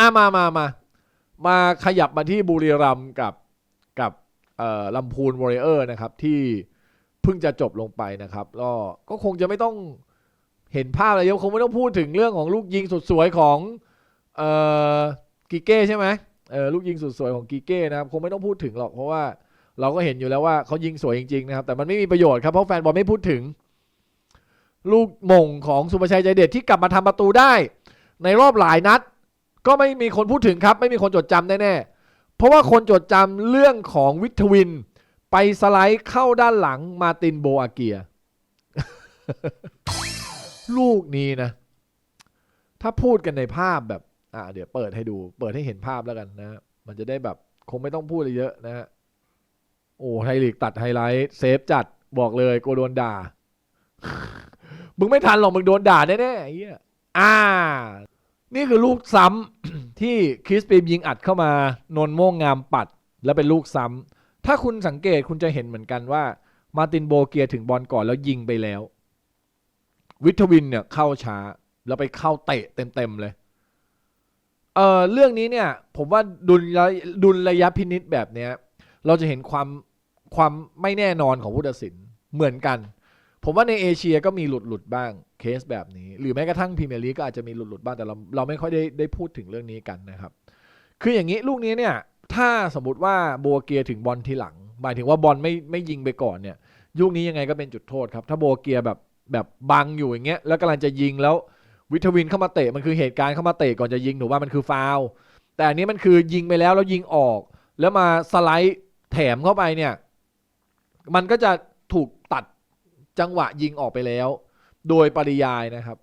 อะมามามามาขยับมาที่บุรีรัมย์กับกับลำพูนวอริเออร์นะครับ ที่เพิ่งจะจบลงไปนะครับก็ก็คงจะไม่ต้องเห็นภาพอะไรเยอะคงไม่ต้องพูดถึงเรื่องของลูกยิงสุดสวยของเอ่อกิเก้ใช่ไหมเออลูกยิงสุดสวยของกิเก้นะครับคงไม่ต้องพูดถึงหรอกเพราะว่าเราก็เห็นอยู่แล้วว่าเขายิงสวยจริงๆนะครับ แต่มันไม่มีประโยชน์ครับเพราะแฟนบอลไม่พูดถึง ลูกมงของสุภชัยใจเด็ดที่กลับมาทำประตูได้ ในรอบหลายนัด ก็ไม่มีคนพูดถึงครับ ไม่มีคนจดจำแน่ๆ เพราะว่าคนจดจำเรื่องของวิทวิน ไปสไลด์เข้าด้านหลังมาตินโบอาเกีย ลูกนี้นะ ถ้าพูดกันในภาพแบบ อ่าเดี๋ยวเปิดให้ดู เปิดให้เห็นภาพแล้วกันนะ มันจะได้แบบคงไม่ต้องพูดอะไรเยอะนะฮะโอ้ไทยลีกตัดไฮไลท์เซฟจัดบอกเลยกูโดนด่า มึงไม่ทันหรอกมึงโดนด่าแน่ๆไอ้เหี้ยอ่า นี่คือลูกซ้ำ ที่คริสปีมยิงอัดเข้ามานนท์โม่งงามปัด แล้วเป็นลูกซ้ำ ถ้าคุณสังเกตคุณจะเห็นเหมือนกันว่า มาตินโบเกียถึงบอลก่อนแล้วยิงไปแล้ว วิทวินเนี่ยเข้าช้า แล้วไปเข้าเตะเต็มๆเลยเออเรื่องนี้เนี่ยผมว่าดุลระดุลระยะพินิษแบบเนี้ย เราจะเห็นความความไม่แน่นอนของผู้ตัดสินเหมือนกัน ผมว่าในเอเชียก็มีหลุดหลุดๆบ้างเคสแบบนี้ หรือแม้กระทั่งพรีเมียร์ลีกก็อาจจะมีหลุดหลุดๆบ้างแต่เราเราไม่ค่อยได้ได้พูดถึงเรื่องนี้กันนะครับ คืออย่างนี้ลูกนี้เนี่ย ถ้าสมมติว่าโบวเกียถึงบอลทีหลัง หมายถึงว่าบอลไม่ไม่ยิงไปก่อนเนี่ยลูกนี้ยังไงก็เป็นจุดโทษครับ ถ้าโบเกียแบบแบบบังอยู่อย่างเงี้ยแล้วกำลังจะยิงแล้ววิทวินเข้ามาเตะมันคือเหตุการณ์เข้ามาเตะก่อนจะยิงถูกว่ามันคือฟาวแต่อันนี้มันคือยิงไปแล้วแล้วยิงออก แล้วมาสไลด์แถมเข้าไปเนี่ย มันก็จะถูก จังหวะยิงออกไปแล้ว โดยปริยายนะครับ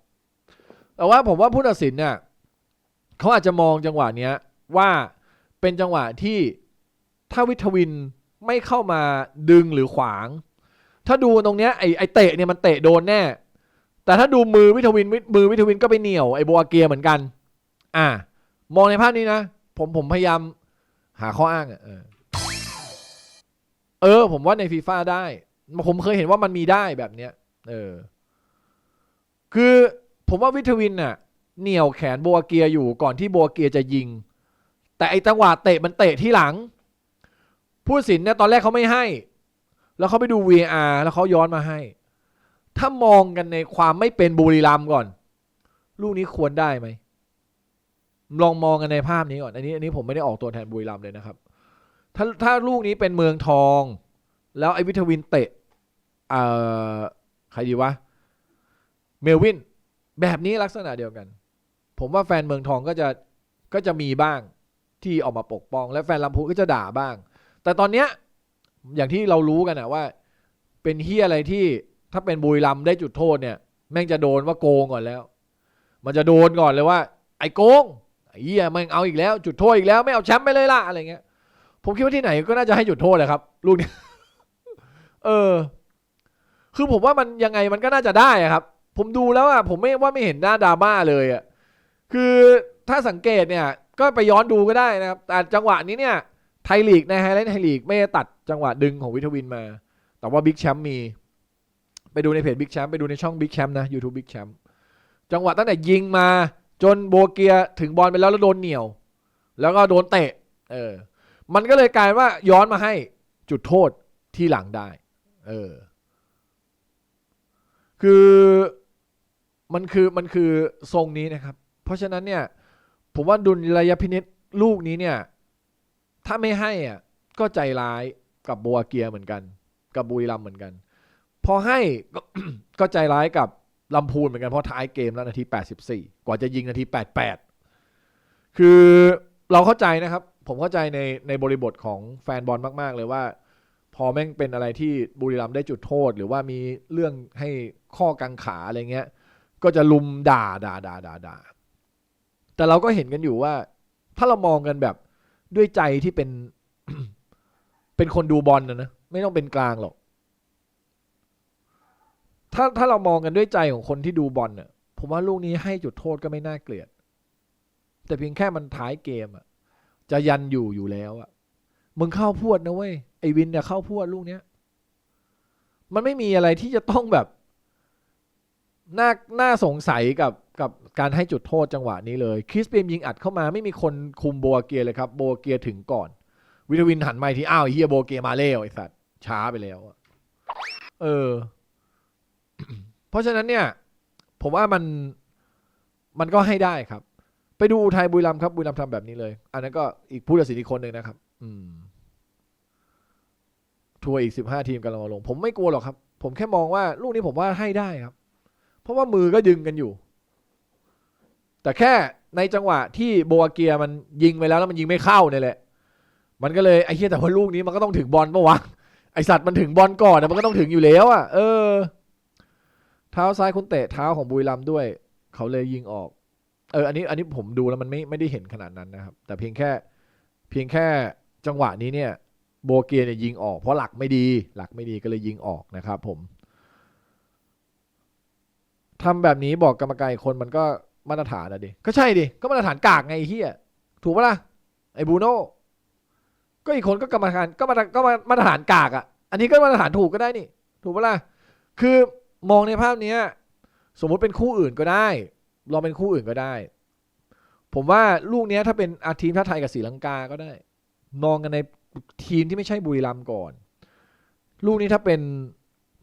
แต่ว่าผมว่าผู้ตัดสินเนี่ยเขาอาจจะมองจังหวะเนี้ยว่าเป็นจังหวะที่ถ้าวิทวินไม่เข้ามาดึงหรือขวาง ถ้าดูตรงเนี้ยไอไอเตะเนี่ยมันเตะโดนแน่ แต่ถ้าดูมือวิทวินมือวิทวินก็ไปเหนี่ยวไอโบอาเกียเหมือนกัน อ่า มองในภาพนี้นะ ผมผมพยายามหาข้ออ้างอะเออเออ ผมว่าในฟีฟ่าได้ ผมเคยเห็นว่ามันมีได้แบบเนี้ย เออ คือผมว่าวิทวินน่ะ เหนี่ยวแขนโบอาเกียอยู่ก่อนที่โบอาเกียจะยิง แต่ไอจังหวะเตะมันเตะที่หลัง ผู้ตัดสินเนี่ยตอนแรกเขาไม่ให้ แล้วเขาไปดู VAR แล้วเขาย้อนมาให้ ถ้ามองกันในความไม่เป็นบุรีรัมก่อน ลูกนี้ควรได้ไหมลองมองกันในภาพนี้ก่อน อันนี้อันนี้ผมไม่ได้ออกตัวแทนบุรีรัมเลยนะครับ ถ้าถ้าลูกนี้เป็นเมืองทอง แล้วไอ้วิทวินเตะ เอ่อใครดีวะเมลวินแบบนี้ลักษณะเดียวกัน ผมว่าแฟนเมืองทองก็จะก็จะมีบ้างที่ออกมาปกป้อง และแฟนลำพูก็จะด่าบ้าง แต่ตอนเนี้ยอย่างที่เรารู้กันนะว่า เป็นเฮียอะไรที่ถ้าเป็นบุรีรัมย์ได้จุดโทษเนี่ย แม่งจะโดนว่าโกงก่อนแล้ว มันจะโดนก่อนเลยว่า ไอ้โกงไอ้เฮียม่งเอาอีกแล้ว จุดโทษอีกแล้วไม่เอาแชมป์ไปเลยล่ะอะไรเงี้ย ผมคิดว่าที่ไหนก็น่าจะให้จุดโทษแหละครับ ลูกนี้เออ คือผมว่ามันยังไงมันก็น่าจะได้ครับ ผมดูแล้วอะผมไม่ว่าไม่เห็นหน้าดราม่าเลยอะคือถ้าสังเกตเนี่ยก็ไปย้อนดูก็ได้นะครับแต่จังหวะนี้เนี่ยไทยลีกในไฮไลท์ไทยลีกไม่ได้ตัดจังหวะดึงของวิทวินมา แต่ว่าบิ๊กแชมป์มี ไปดูในเพจบิ๊กแชมป์ไปดูในช่องบิ๊กแชมป์นะ YouTube บิ๊กแชมป์จังหวะตั้งแต่ยิงมาจนโบเกียถึงบอลไปแล้วแล้วโดนเหนี่ยว แล้วก็โดนเตะ เออ มันก็เลยกลายว่าย้อนมาให้จุดโทษที่หลังได้ เออ คือมันคือมันคือทรงนี้นะครับ เพราะฉะนั้นเนี่ยผมว่าดุลระยะพินิษลูกนี้เนี่ย ถ้าไม่ให้อะก็ใจร้ายกับบอาเกียเหมือนกัน กับบุรีรัมเหมือนกัน พอให้ก็ใจร้ายกับลำพูนเหมือนกันเพราะท้ายเกมแล้วนาที 84 กว่าจะยิงนาที 88 คือเราเข้าใจนะครับ ผมเข้าใจในในบริบทของแฟนบอลมาก ๆ เลยว่า พอแม่งเป็นอะไรที่บุรีรัมได้จุดโทษ หรือว่ามีเรื่องให้ข้อกังขาอะไรเงี้ย ก็จะลุมด่าด่าด่าด่าด่าแต่เราก็เห็นกันอยู่ว่า ถ้าเรามองกันแบบด้วยใจที่เป็น เป็นคนดูบอลนะนะไม่ต้องเป็นกลางหรอก ถ้าถ้าเรามองกันด้วยใจของคนที่ดูบอลเนี่ยผมว่าลูกนี้ให้จุดโทษก็ไม่น่าเกลียด แต่เพียงแค่มันท้ายเกมอะจะยันอยู่อยู่แล้วอะมึงเข้าพวดนะเว้ยไอวินเนี่ยเข้าพวดลูกเนี้ย มันไม่มีอะไรที่จะต้องแบบ น่าน่าสงสัยกับกับการให้จุดโทษจังหวะนี้เลยคริสเปียมยิงอัดเข้ามาไม่มีคนคุมโบอาเกียเลยครับโบอาเกียถึงก่อน วิทวินหันมาทีอ้าวเฮียโบอาเกียมาแล้วไอ้สัตว์ช้าไปแล้วเออ เพราะฉะนั้นเนี่ย ผมว่ามันมันก็ให้ได้ครับ ไปดูอุทัยบุรีรัมครับบุรีรัมทำแบบนี้เลย อันนั้นก็อีกผู้ตัดสินอีกคนหนึ่งนะครับ อืมทัวร์อีกสิบห้าทีมกำลังมาลง ผมไม่กลัวหรอกครับ ผมแค่มองว่าลูกนี้ผมว่าให้ได้ครับ ราะว่ามือก็ดึงกันอยู่ แต่แค่ในจังหวะที่โบอาเกียมันยิงไปแล้วแล้วมันยิงไม่เข้าเนี่ยแหละ มันก็เลยไอ้เหี้ยแต่ว่าลูกนี้มันก็ต้องถึงบอลปะวะไอสัตว์มันถึงบอลก่อนนะมันก็ต้องถึงอยู่แล้วอะเออ เท้าซ้ายคุณเตะเท้าของบุรีรัมด้วย เขาเลยยิงออก เออ อันนี้ อันนี้ผมดูแล้วมันไม่ไม่ได้เห็นขนาดนั้นนะครับ แต่เพียงแค่ เพียงแค่จังหวะนี้เนี่ย โบเกียเนี่ยยิงออกเพราะหลักไม่ดี หลักไม่ดีก็เลยยิงออกนะครับผม ทำแบบนี้บอกกรรมการอีกคนมันก็มาตรฐานนะดิ ก็ใช่ดิ ก็มาตรฐานกากไงไอ้เฮียถูกปะล่ะ ไอ้บูโน่ ก็อีกคนก็กรรมการก็มาตรก็มามาตรฐานกากอะอันนี้ก็มาตรฐานถูกก็ได้นี่ ถูกปะล่ะ คือมองในภาพเนี้ย สมมุติเป็นคู่อื่นก็ได้ ลองเป็นคู่อื่นก็ได้ ผมว่าลูกเนี้ยถ้าเป็นอาทีมชาติไทยกับศรีลังกาก็ได้ มองกันในทีมที่ไม่ใช่บุรีรัมย์ก่อน ลูกนี้ถ้าเป็น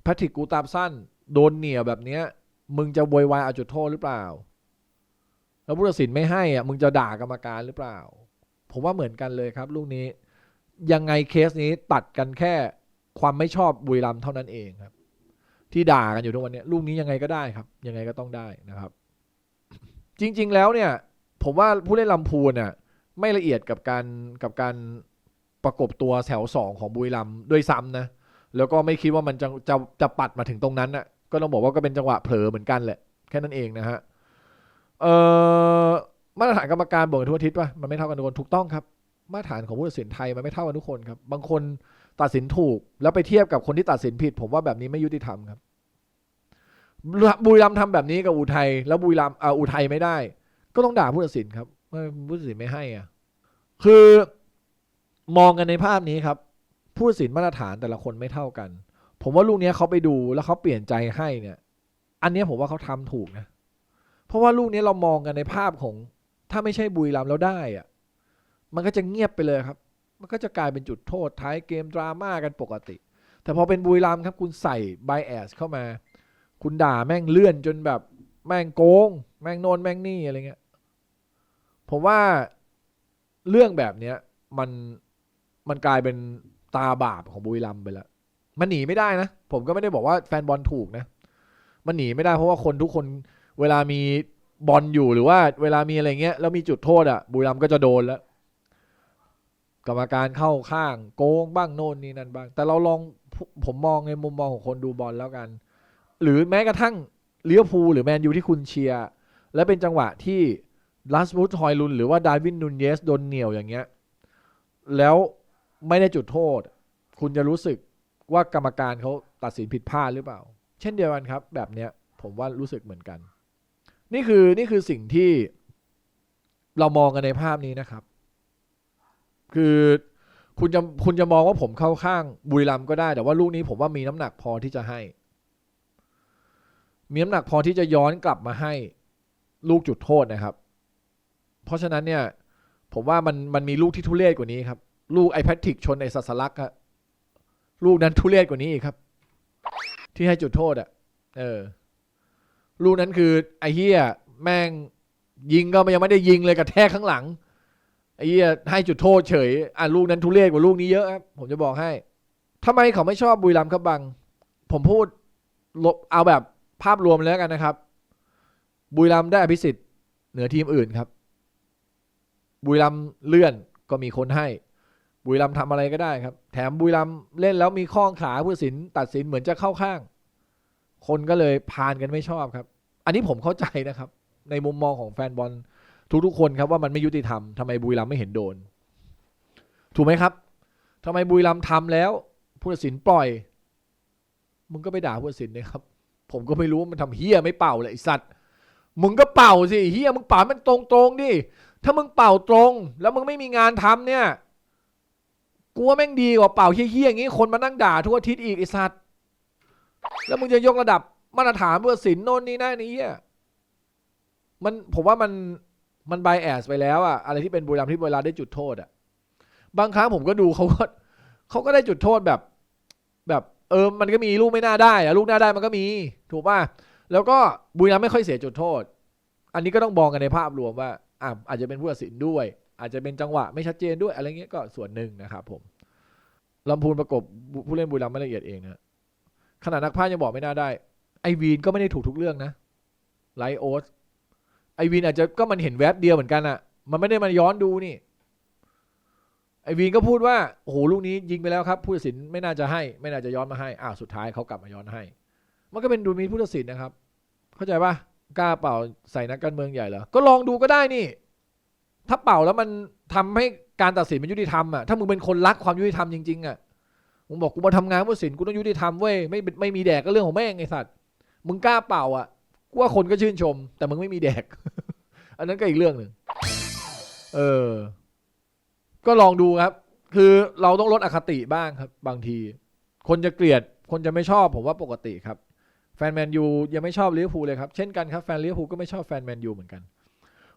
แพทริกกูตามสั้น โดนเหนี่ยวแบบเนี้ย มึงจะโวยวายเอาจุดโทษหรือเปล่า แล้วผู้ตัดสินไม่ให้อะมึงจะด่ากรรมการหรือเปล่า ผมว่าเหมือนกันเลยครับ ลูกนี้ ยังไงเคสนี้ตัดกันแค่ความไม่ชอบบุรีรัมเท่านั้นเองครับ ที่ด่ากันอยู่ทุกวันนี้ลูกนี้ยังไงก็ได้ครับ ยังไงก็ต้องได้นะครับ จริง ๆ แล้วเนี่ย ผมว่าผู้เล่นลำพูนเนี่ยไม่ละเอียดกับการกับการประกบตัวแถวสองของบุรีรัมด้วยซ้ำนะแล้วก็ไม่คิดว่ามันจะจะจะปัดมาถึงตรงนั้นนะ ก็ต้องบอกว่าก็เป็นจังหวะเผลอเหมือนกันแหละ แค่นั้นเองนะฮะเอ่อมาตรฐานกรรมการบอกกันทั่วอาทิศว่ามันไม่เท่ากันทุกคนถูกต้องครับ มาตรฐานของผู้ตัดสินไทยมันไม่เท่ากันทุกคนครับ บางคนตัดสินถูก แล้วไปเทียบกับคนที่ตัดสินผิด ผมว่าแบบนี้ไม่ยุติธรรมครับบุรีรัมย์ทำแบบนี้กับอุทัยแล้วบุรีรัมย์อ่าอุทัยไม่ได้ ก็ต้องด่าผู้ตัดสินครับผู้ตัดสินไม่ให้อะคือมองกันในภาพนี้ครับ ผู้ตัดสินมาตรฐานแต่ละคนไม่เท่ากัน ผมว่าลูกนี้เขาไปดูแล้วเขาเปลี่ยนใจให้เนี่ย อันนี้ผมว่าเขาทำถูกนะ เพราะว่าลูกนี้เรามองกันในภาพของ ถ้าไม่ใช่บุรีรัมย์แล้วได้อะมันก็จะเงียบไปเลยครับ มันก็จะกลายเป็นจุดโทษท้ายเกมดราม่ากันปกติ แต่พอเป็นบุรีรัมย์ครับคุณใส่ไบแอสเข้ามา คุณด่าแม่งเลื่อนจนแบบแม่งโกง แม่งโนนแม่งนี่อะไรเงี้ย ผมว่าเรื่องแบบเนี้ยมันมันกลายเป็นตาบาปของบุรีรัมไปแล้ว มันหนีไม่ได้นะ ผมก็ไม่ได้บอกว่าแฟนบอลถูกนะ มันหนีไม่ได้เพราะว่าคนทุกคนเวลามีบอลอยู่หรือว่าเวลามีอะไรเงี้ยแล้วมีจุดโทษอะบุรีรัมย์ก็จะโดนแล้ว กรรมการเข้าข้างโกงบ้างโน่นนี่นั่นบ้าง แต่เราลองผมมองในมุมมองของคนดูบอลแล้วกัน หรือแม้กระทั่งเลี้ยวภูลหรือแมนยูที่คุณเชียร์และเป็นจังหวะที่ลัสบูธฮอยลุนหรือว่าดาวินนูนเยสโดนเหนี่ยวอย่างเงี้ย แล้วไม่ได้จุดโทษ คุณจะรู้สึก ว่ากรรมการเขาตัดสินผิดพลาดหรือเปล่า เช่นเดียวกันครับ แบบเนี้ยผมว่ารู้สึกเหมือนกัน นี่คือนี่คือสิ่งที่เรามองกันในภาพนี้นะครับ คือคุณจะคุณจะมองว่าผมเข้าข้างบุรีรัมย์ก็ได้ แต่ว่าลูกนี้ผมว่ามีน้ำหนักพอที่จะให้ มีน้ำหนักพอที่จะย้อนกลับมาให้ลูกจุดโทษนะครับ เพราะฉะนั้นเนี่ย ผมว่ามันมันมีลูกที่ทุเรศกว่านี้ครับ ลูกไอแพทริกชนไอสัสลักครับ ลูกนั้นทุเรศกว่านี้อีกครับ ที่ให้จุดโทษอะ่ะ เออ ลูกนั้นคือ ไอ้เฮียแม่งยิงก็ยังไม่ได้ยิงเลยกระแทกข้างหลัง ไอ้เหี้ยให้จุดโทษเฉย อะลูกนั้นทุเรศกว่าลูกนี้เยอะครับผมจะบอกให้ทำไมเขาไม่ชอบบุรีรัมย์ครับบัง ผมพูดลบเอาแบบภาพรวมแล้วกันนะครับ บุรีรัมย์ได้อภิสิทธิ์เหนือทีมอื่นครับ บุรีรัมย์เลื่อนก็มีคนให้ บุรีรัมย์ทำอะไรก็ได้ครับ แถมบุรีรัมย์เล่นแล้วมีข้องขาผู้สินตัดสินเหมือนจะเข้าข้าง คนก็เลยพานกันไม่ชอบครับ อันนี้ผมเข้าใจนะครับ ในมุมมองของแฟนบอลทุกๆคนครับว่ามันไม่ยุติธรรมทำไมบุรีรัมย์ไม่เห็นโดน ถูกไหมครับทำไมบุรีรัมย์ทำแล้วผู้ตัดสินปล่อย มึงก็ไปด่าผู้ตัดสินนะครับ ผมก็ไม่รู้มันทำเฮี้ยไม่เป่าเลยไอสัตว์มึงก็เป่าสิเฮี้ยมึงเป่ามันตรงๆดิถ้ามึงเป่าตรง แล้วมึงไม่มีงานทำเนี่ย กูว่าแม่งดีกว่าเป่าเฮี้ยๆอย่างงี้คนมานั่งด่าทุกอาทิตย์อีกไอสัตว์แล้วมึงจะยกระดับมาตรฐานผู้ตัดสินโน่นนี่นั่นนี่เฮี้ยมันผมว่ามันมันไบแอสไปแล้วอะอะไรที่เป็นบุรีรัมย์ที่เวลาได้จุดโทษอะบางครั้งผมก็ดูเขาก็เขาก็ได้จุดโทษแบบ แบบเออมันก็มีลูกไม่น่าได้อะลูกน่าได้มันก็มี ถูกป่ะแล้วก็บุรีรัมย์ไม่ค่อยเสียจุดโทษ อันนี้ก็ต้องมองกันในภาพรวมว่าอะอาจจะเป็นผู้ตัดสินด้วย อาจจะเป็นจังหวะไม่ชัดเจนด้วยอะไรเงี้ยก็ส่วนหนึ่งนะครับผมลำพูนประกบผู้เล่นบุรีรัมย์ไม่ละเอียดเองนะขนาดนักพากย์ยังบอกไม่น่าได้ ไอวีนก็ไม่ได้ถูกทุกเรื่องนะไลโอสไอวีนอาจจะก็มันเห็นแวบเดียวเหมือนกันอะมันไม่ได้มาย้อนดูนี่ ไอวีนก็พูดว่าโอ้โหลูกนี้ยิงไปแล้วครับ ผู้ตัดสินไม่น่าจะให้ ไม่น่าจะย้อนมาให้อ้าวสุดท้ายเขากลับมาย้อนให้ มันก็เป็นดูมีผู้ตัดสินนะครับ เข้าใจปะกล้าเป่าใส่นักการเมืองใหญ่เหรอก็ลองดูก็ได้นี่ ถ้าเป่าแล้วมันทำให้การตัดสินมันยุติธรรมอะถ้ามึงเป็นคนรักความยุติธรรมจริงๆอะมึงบอกกูมาทำงานผู้ตัดสินกูต้องยุติธรรมเว้ยไม่ไม่มีแดกก็เรื่องของแม่งไอ้สัตว์มึงกล้าเป่าอะกูว่าคนก็ชื่นชม แต่มึงไม่มีแดก อันนั้นก็อีกเรื่องหนึ่งเออ ก็ลองดูครับ คือเราต้องลดอคติบ้างครับ บางที คนจะเกลียด คนจะไม่ชอบผมว่าปกติครับ แฟนแมนยูยังไม่ชอบลิเวอร์พูลเลยครับ เช่นกันครับแฟนลิเวอร์พูลก็ไม่ชอบแฟนแมนยูเหมือนกัน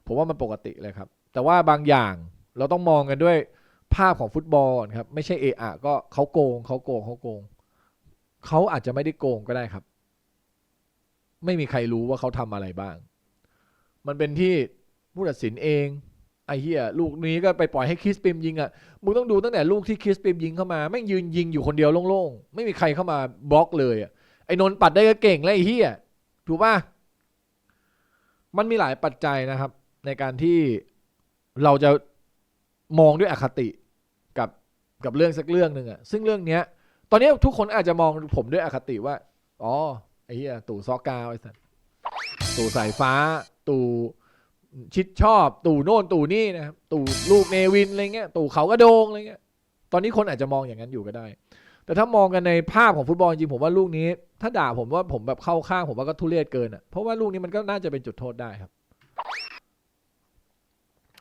ผมว่ามันปกติเลยครับ แต่ว่าบางอย่างเราต้องมองกันด้วยภาพของฟุตบอลครับ ไม่ใช่เอะอะก็เขาโกงเขาโกงเขาโกงเขาอาจจะไม่ได้โกงก็ได้ครับ ไม่มีใครรู้ว่าเขาทำอะไรบ้าง มันเป็นที่ผู้ตัดสินเองไอ้เหี้ยลูกนี้ก็ไปปล่อยให้คริสปิมยิงอะมึงต้องดูตั้งแต่ลูกที่คริสปิมยิงเข้ามาแม่งยืนยิงอยู่คนเดียวโล่งๆไม่มีใครเข้ามาบล็อกเลยอะไอ้นนท์ปัดได้ก็เก่งแล้วไอ้เหี้ยถูกป่ะมันมีหลายปัจจัยนะครับ ในการที่ เราจะมองด้วยอคติกับกับเรื่องสักเรื่องหนึ่งอะซึ่งเรื่องเนี้ย ตอนนี้ทุกคนอาจจะมองผมด้วยอคติว่า อ๋อไอ้เหี้ยตู่ซอกาวไอ้สัสตู่สายฟ้า ตู่ชิดชอบ ตู่โน่นตู่นี่นะครับตู่ลูกเนวินอะไรเงี้ยตู่เขากระโดงอะไรเงี้ยตอนนี้คนอาจจะมองอย่างนั้นอยู่ก็ได้ แต่ถ้ามองกันในภาพของฟุตบอลจริงผมว่าลูกนี้ ถ้าด่าผมว่าผมแบบเข้าข้างผมว่าก็ทุเรศเกินอะเพราะว่าลูกนี้มันก็น่าจะเป็นจุดโทษได้ครับ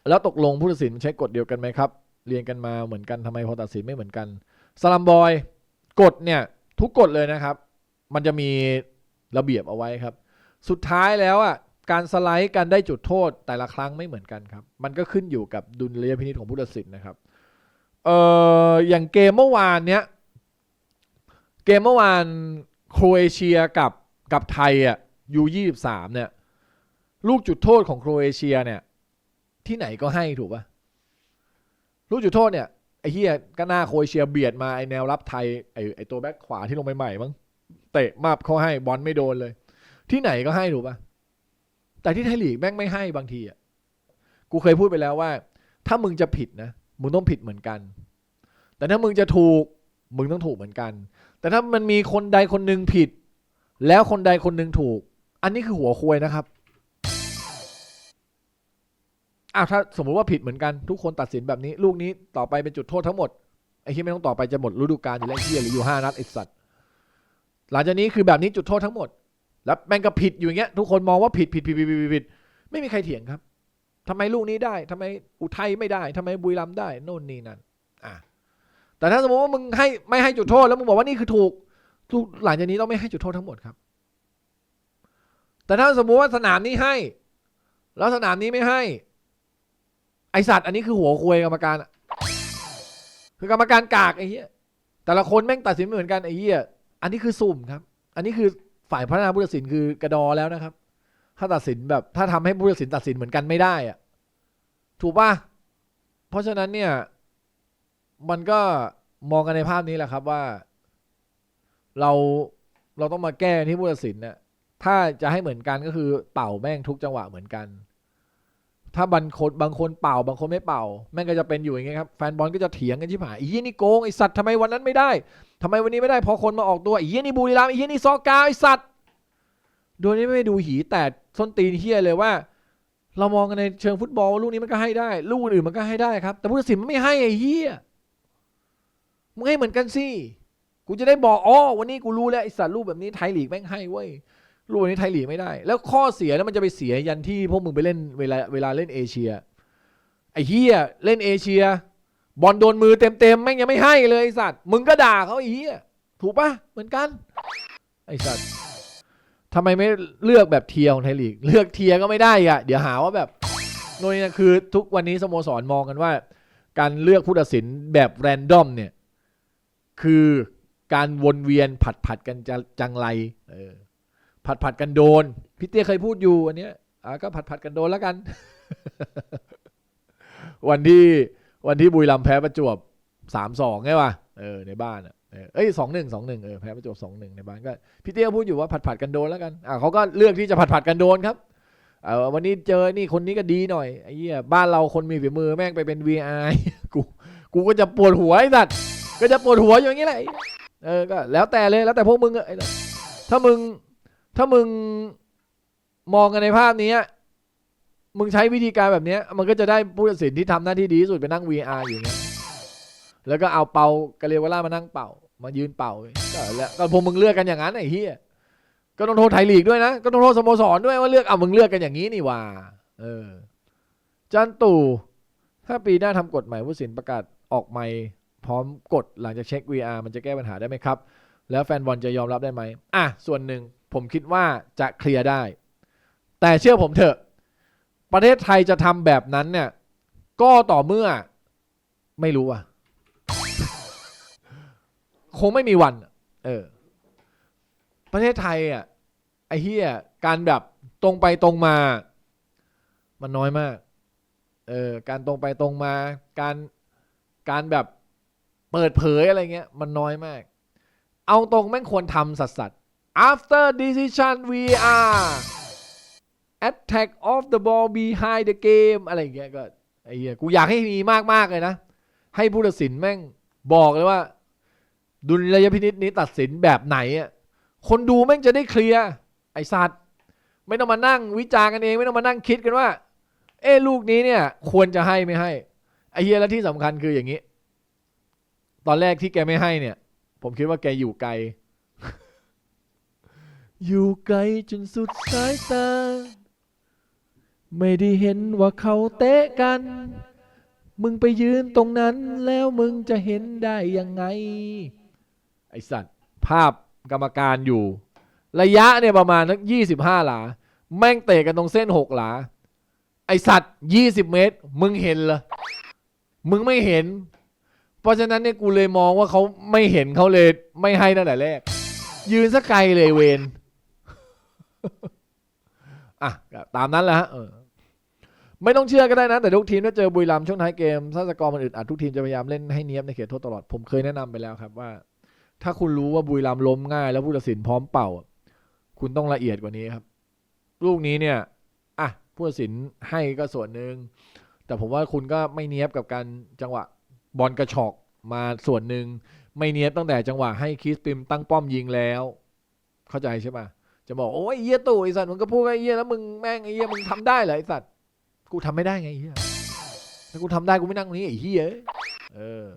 แล้วตกลงผู้ตัดสินใช้กฎเดียวกันไหมครับ เรียนกันมาเหมือนกันทำไมพอตัดสินไม่เหมือนกันสลัมบอยกฎเนี่ยทุกกฎเลยนะครับ มันจะมีระเบียบเอาไว้ครับ สุดท้ายแล้วอะการสไลด์การได้จุดโทษแต่ละครั้งไม่เหมือนกันครับ มันก็ขึ้นอยู่กับดุลยพินิจของผู้ตัดสินนะครับเอ่ออย่างเกมเมื่อวานเนี้ยเกมเมื่อวานโครเอเชียกับกับไทยอะยูยี่สิบสามเนี่ยลูกจุดโทษของโครเอเชียเนี่ย ที่ไหนก็ให้ถูกปะลูกจุดโทษเนี่ยไอ้เฮียก็หน้าโครเชียเบียดมาไอ้แนวรับไทยไอ้ไอ้ตัวแบ็คขวาที่ลงไปใหม่มั้งเตะมาบเขาให้บอลไม่โดนเลย ที่ไหนก็ให้ถูกป่ะแต่ที่ไทยลีกแม่งไม่ให้บางทีอะกูเคยพูดไปแล้วว่า ถ้ามึงจะผิดนะมึงต้องผิดเหมือนกัน แต่ถ้ามึงจะถูกมึงต้องถูกเหมือนกัน แต่ถ้ามันมีคนใดคนหนึ่งผิด แล้วคนใดคนหนึ่งถูก อันนี้คือหัวควยนะครับ อ้าวถ้าสมมุติว่าผิดเหมือนกันทุกคนตัดสินแบบนี้ ลูกนี้ต่อไปเป็นจุดโทษทั้งหมดไอ้ที่ไม่ต้องต่อไปจะหมดฤดูกาลอยู่แล้วเฮียหรืออยู่ห้านัดไอ้สัตว์หลังจากนี้คือแบบนี้จุดโทษทั้งหมด แล้วแม่งก็ผิดอยู่อย่างเงี้ย ทุกคนมองว่าผิดผิดผิดผิดผิดผิดไม่มีใครเถียงครับทำไมลูกนี้ได้ทำไมอุทัยไม่ได้ทำไมบุรีรัมย์ได้โน่นนี่นั่นอะแต่ถ้าสมมติว่ามึงให้ไม่ให้จุดโทษแล้วมึงบอกว่านี่คือถูกทุกหลังจากนี้ต้องไม่ให้จุดโทษทั้งหมดครับ แต่ถ้าสมมุติว่าสนามนี้ให้ แล้วสนามนี้ไม่ให้ ไอสัตว์อันนี้คือหัวควยกรรมการอะคือกรรมการกากไอ้เหี้ยแต่ละคนแม่งตัดสินไม่เหมือนกันไอ้เหี้ยอันนี้คือสุ่มครับ อันนี้คือฝ่ายพัฒนาผู้ตัดสินคือกระดอแล้วนะครับ ถ้าตัดสินแบบถ้าทำให้ผู้ตัดสินตัดสินเหมือนกันไม่ได้อะถูกป่ะเพราะฉะนั้นเนี่ย มันก็มองกันในภาพนี้แหละครับว่า เราเราต้องมาแก้ที่ผู้ตัดสินนี่ยถ้าจะให้เหมือนกันก็คือเป่าแม่งทุกจังหวะเหมือนกัน ถ้าบางคนบางคนเป่าบางคนไม่เป่า แม่งก็จะเป็นอยู่อย่างเงี้ยครับแฟนบอลก็จะเถียงกันชิบหาไอ้เหี้ยนี่โกงไอ้สัตว์ทำไมวันนั้นไม่ได้ทำไมวันนี้ไม่ได้พอคนมาออกตัวไอ้เหี้ยนี่บุรีรัมย์ไอ้เหี้ยนี่ซอกาไอ้สัตว์โดยที่ไม่ดูหีแต่ส้นตีนเฮียเลยว่า เรามองกันในเชิงฟุตบอลลูกนี้มันก็ให้ได้ ลูกอื่นมันก็ให้ได้ครับ แต่ผู้ตัดสินมันไม่ให้ไอ้เหี้ยมึงให้เหมือนกันสิกูจะได้บอกอ๋อวันนี้กูรู้แล้วไอสัตว์รูปแบบนี้ไทยลีกแม่งให้เว้ย รูปนี้ไทยลีกไม่ได้ แล้วข้อเสียแล้วมันจะไปเสียยันที่พวกมึงไปเล่นเวลาเวลาเล่นเอเชียไอ้เฮียเล่นเอเชีย บอลโดนมือเต็มเต็มๆแม่งยังไม่ให้เลยไอสัตว์มึงก็ด่าเขาไอ้เฮียถูกปะเหมือนกัน ไอสัตว์ทำไมไม่เลือกแบบเทียร์ของไทยลีก เลือกเทียร์ก็ไม่ได้อีกอะเดี๋ยวหาว่าแบบโน่นนี่นะคือทุกวันนี้สโมสรมองกันว่า การเลือกผู้ตัดสินแบบแรนดอมเนี่ย คือการวนเวียนผัดผัดกันจะจังไรเออ ผัดผัดกันโดนพี่เตี้ยเคยพูดอยู่อันเนี้ยอะก็ผัดผัดกันโดนแล้วกัน วันที่วันที่บุรีรัมย์แพ้ประจวบสามสองไงวะเออในบ้านอะเออเอ้ยสองหนึ่งสองหนึ่งเออแพ้ประจวบสองหนึ่งในบ้านก็พี่เตี้ยพูดอยู่ว่าผัดผัดกันโดนแล้วกันอะเขาก็เลือกที่จะผัดผัดกันโดนครับเออวันนี้เจอนี่คนนี้ก็ดีหน่อยไอ้เหี้ยบ้านเราคนมีฝีมือแม่งไปเป็น VR กูกูก็จะปวดหัวไอ้สัตว์ก็จะปวดหัวอย่างนี้แหละเออก็แล้วแต่เลยแล้วแต่พวกมึงอะไอ้ถ้ามึง ถ้ามึงมองกันในภาพนี้มึงใช้วิธีการแบบนี้มันก็จะได้ผู้ตัดสินที่ทำหน้าที่ดีที่สุดไปนั่ง VR อยู่เนี้ยแล้วก็เอาเป่ากาเรวาล่ามานั่งเป่า มายืนเป่าก็แล้วก็พวกมึงเลือกกันอย่างนั้นไอ้เหี้ยก็ต้องโทษไทยลีกด้วยนะ ก็ต้องโทษสโมสรด้วยว่าเลือกเอามึงเลือกกันอย่างนี้นี่ว่า เออจันตู่ถ้าปีหน้าทำกฎใหม่ผู้ตัดสินประกาศออกใหม่ พร้อมกดหลังจากเช็ค VR มันจะแก้ปัญหาได้ไหมครับ แล้วแฟนบอลจะยอมรับได้ไหมอะส่วนหนึ่ง ผมคิดว่าจะเคลียร์ได้ แต่เชื่อผมเถอะ ประเทศไทยจะทำแบบนั้นเนี่ย ก็ต่อเมื่อไม่รู้อะ คงไม่มีวัน เออ ประเทศไทยอะไอ้เฮียการแบบตรงไปตรงมา มันน้อยมาก เออ การตรงไปตรงมา การการแบบเปิดเผยอะไรเงี้ย มันน้อยมาก เอาตรงแม่งควรทำสัสสัส after decision VR attack of the ball behind the game อะไรอย่างเงี้ยก็ไอ้เหี้ยกูอยากให้มีมาก ๆ เลยนะ ให้ผู้ตัดสินแม่งบอกเลยว่า ดุลยพินิษนี้ตัดสินแบบไหนอะคนดูแม่งจะได้เคลียร์ไอ้สัตว์ไม่ต้องมานั่งวิจารณ์กันเอง ไม่ต้องมานั่งคิดกันว่า เอ้ลูกนี้เนี่ย ควรจะให้ไม่ให้ไอ้เฮียแล้วที่สำคัญคืออย่างนี้ ตอนแรกที่แกไม่ให้เนี่ย ผมคิดว่าแกอยู่ไกล อยู่ไกลจนสุดสายตา ไม่ได้เห็นว่าเขาเตะกัน มึงไปยืนตรงนั้นแล้วมึงจะเห็นได้ยังไง ไอสัตว์ ภาพกรรมการอยู่ ระยะเนี่ยประมาณสักยี่สิบห้าหลา แม่งเตะกันตรงเส้นหกหลา ไอสัตว์ยี่สิบเมตร มึงเห็นเหรอ มึงไม่เห็น เพราะฉะนั้นเนี่ยกูเลยมองว่าเขาไม่เห็นเขาเลยไม่ให้ตั้งแต่แรกยืนสักไกลเลยเวน อะตามนั้นแหละฮะไม่ต้องเชื่อก็ได้นะ แต่ทุกทีมถ้าเจอบุรีรัมช่วงท้ายเกมถ้าสกอร์มันอึดอัดทุกทีมจะพยายามเล่นให้เนี้ยบในเขตโทษตลอด ผมเคยแนะนำไปแล้วครับว่า ถ้าคุณรู้ว่าบุรีรัมล้มง่าย แล้วผู้ตัดสินพร้อมเป่า คุณต้องละเอียดกว่านี้ครับ ลูกนี้เนี่ยอะผู้ตัดสินให้ก็ส่วนหนึ่งแต่ผมว่าคุณก็ไม่เนี้ยบกับการจังหวะบอลกระชอกมาส่วนหนึ่งไม่เนี้ยบตั้งแต่จังหวะให้คริสติมตั้งป้อมยิงแล้ว เข้าใจใช่ปะ จะบอกโอ้ยเฮี้ยตู่ไอ้สัตว์มึงก็พูดว่าไอ้เฮี้ยแล้วมึงแม่งไอ้เฮี้ยมึงทำได้เหรอไอ้สัตว์กูทำไม่ได้ไงไอ้เฮี้ยถ้ากูทำได้กูไม่นั่งตรงนี้ไอ้เฮี้ยเออ